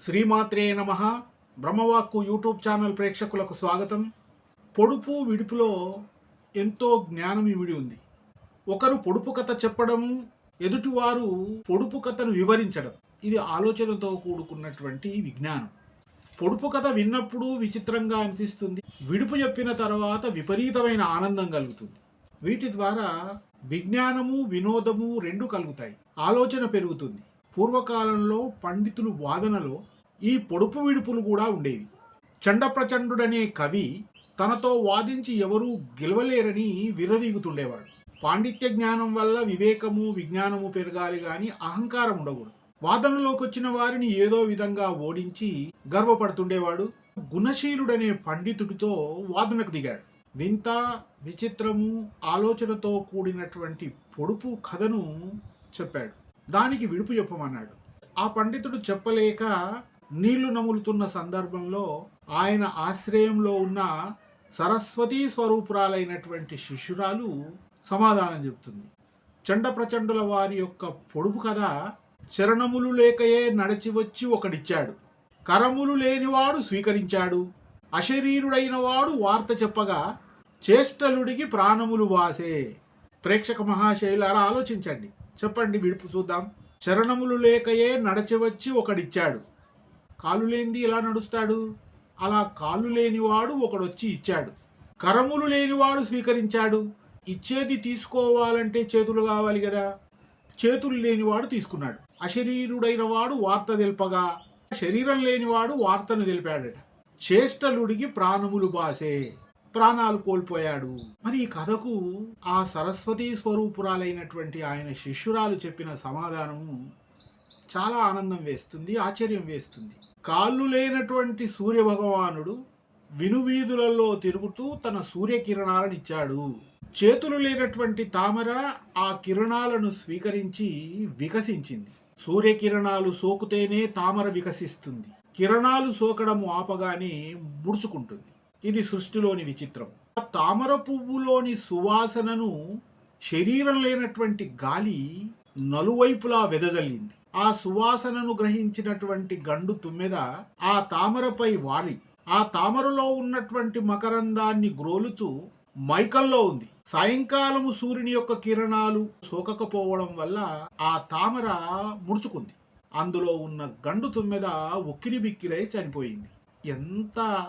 శ్రీమాత్రే నమ. బ్రహ్మవాక్కు YouTube channel ప్రేక్షకులకు స్వాగతం. పొడుపు విడుపులో ఎంతో జ్ఞానం ఇమిడి ఉంది. ఒకరు పొడుపు కథ చెప్పడం ఎదుటివారు పొడుపు కథను వివరించడం. ఇది ఆలోచనతో కూడుకున్నటువంటి విజ్ఞానం. పొడుపు కథ విన్నప్పుడు విచిత్రంగా అనిపిస్తుంది. విడుపు చెప్పిన తర్వాత విపరీతమైన ఆనందం కలుగుతుంది. వీటి ద్వారా విజ్ఞానము వినోదము రెండు కలుగుతాయి. ఆలోచన పెరుగుతుంది. పూర్వకాలంలో పండితులు వాదనలో ఈ పొడుపు విడుపులు కూడా ఉండేవి. చండప్రచండుడనే కవి తనతో వాదించి ఎవరూ గెలవలేరని విర్రవీగుతుండేవాడు. పాండిత్య జ్ఞానం వల్ల వివేకము విజ్ఞానము పెరగాలి గాని అహంకారం ఉండకూడదు. వాదనలోకి వచ్చిన వారిని ఏదో విధంగా ఓడించి గర్వపడుతుండేవాడు. గుణశీలుడనే పండితుడితో వాదనకు దిగాడు. వింత విచిత్రము ఆలోచనతో కూడినటువంటి పొడుపు కథను చెప్పాడు. దానికి విడుపు చెప్పమన్నాడు. ఆ పండితుడు చెప్పలేక నీళ్ళు నములుతున్న సందర్భంలో ఆయన ఆశ్రయంలో ఉన్న సరస్వతీ స్వరూపురాలైనటువంటి శిష్యురాలు సమాధానం చెబుతుంది చండ ప్రచండుల వారి యొక్క పొడుపు కథ చరణములు లేకయే నడిచి వచ్చి ఒకడిచ్చాడు. కరములు లేనివాడు స్వీకరించాడు. అశరీరుడైన వాడు వార్త చెప్పగా చేష్టలుడికి ప్రాణములు వాసే. ప్రేక్షక మహాశైలారా ఆలోచించండి. చెప్పండి విడుపు చూద్దాం. చరణములు లేకయే నడచవచ్చి ఒకడిచ్చాడు. కాలు లేనిది ఎలా నడుస్తాడు? అలా కాళ్ళు లేనివాడు ఒకడొచ్చి ఇచ్చాడు. కరములు లేనివాడు స్వీకరించాడు. ఇచ్చేది తీసుకోవాలంటే చేతులు కావాలి కదా చేతులు లేనివాడు తీసుకున్నాడు. అశరీరుడైన వాడు వార్త తెలుపగా శరీరం లేనివాడు వార్తను తెలిపాడట. చేష్టలుడికి ప్రాణములు బాసే. ప్రాణాలు కోల్పోయాడు. మరి ఈ కథకు ఆ సరస్వతీ స్వరూపురాలైనటువంటి ఆయన శిష్యురాలు చెప్పిన సమాధానము చాలా ఆనందం వేస్తుంది ఆశ్చర్యం వేస్తుంది. కాళ్ళు లేనటువంటి సూర్య భగవానుడు వినువీధులలో తిరుగుతూ తన సూర్యకిరణాలను ఇచ్చాడు చేతులు లేనటువంటి తామర ఆ కిరణాలను స్వీకరించి వికసించింది. సూర్యకిరణాలు సోకుతేనే తామర వికసిస్తుంది. కిరణాలు సోకడము ఆపగానే ముడుచుకుంటుంది. ఇది సృష్టిలోని విచిత్రం. ఆ తామర పువ్వులోని సువాసనను శరీరం లేనటువంటి గాలి నలువైపులా వెదజల్లింది. ఆ సువాసనను గ్రహించినటువంటి గండు తుమ్మెద ఆ తామరపై వాలి. ఆ తామరలో ఉన్నటువంటి మకరందాన్ని గ్రోలుతూ మైకల్లో ఉంది. సాయంకాలము సూర్యుని యొక్క కిరణాలు సోకకపోవడం వల్ల ఆ తామర ముడుచుకుంది. అందులో ఉన్న గండు తుమ్మెద ఉక్కిరి బిక్కిరై చనిపోయింది. ఎంత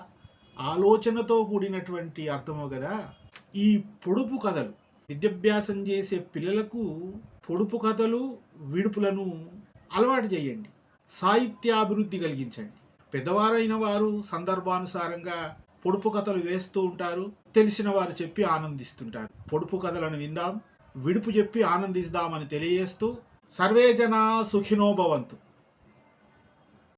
ఆలోచనతో కూడినటువంటి అర్థము కదా? ఈ పొడుపు కథలు. విద్యాభ్యాసం చేసే పిల్లలకు పొడుపు కథలు విడుపులను అలవాటు చేయండి. సాహిత్యాభివృద్ధి కలిగించండి. పెద్దవారైన వారు సందర్భానుసారంగా పొడుపు కథలు వేస్తూ ఉంటారు. తెలిసిన వారు చెప్పి ఆనందిస్తుంటారు. పొడుపు కథలను విందాం విడుపు చెప్పి ఆనందిస్తామని తెలియజేస్తూ సర్వే సుఖినోభవంతు సుఖినో భవంతు.